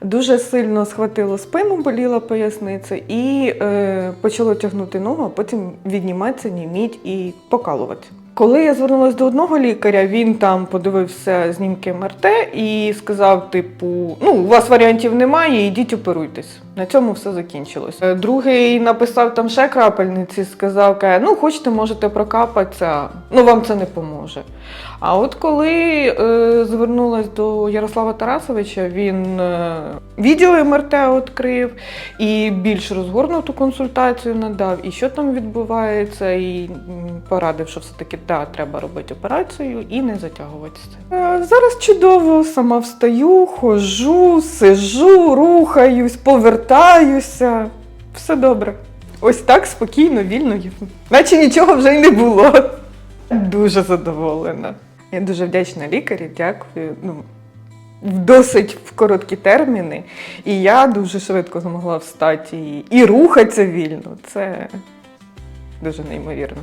Дуже сильно схватило спину, боліла поясниця, і е, почало тягнути ногу, а потім відніматися, німіть і покалувати. Коли я звернулася до одного лікаря, він там подивився знімки МРТ і сказав: типу, ну, у вас варіантів немає, йдіть оперуйтесь. На цьому все закінчилось. Е, Другий написав там ще крапельниці, сказав, каже, ну хочете, можете прокапатися, ну вам це не поможе. А от коли е, звернулась до Ярослава Тарасовича, він е, відео МРТ відкрив і більш розгорнуту консультацію надав, і що там відбувається, і порадив, що все-таки да, треба робити операцію і не затягуватися. Е, зараз чудово, сама встаю, ходжу, сижу, рухаюсь, повертаюся. Все добре. Ось так спокійно, вільно, наче нічого вже й не було. Дуже задоволена. Я дуже вдячна лікарі, дякую. Ну, досить в короткі терміни. І я дуже швидко змогла встати і рухатися вільно. Це дуже неймовірно.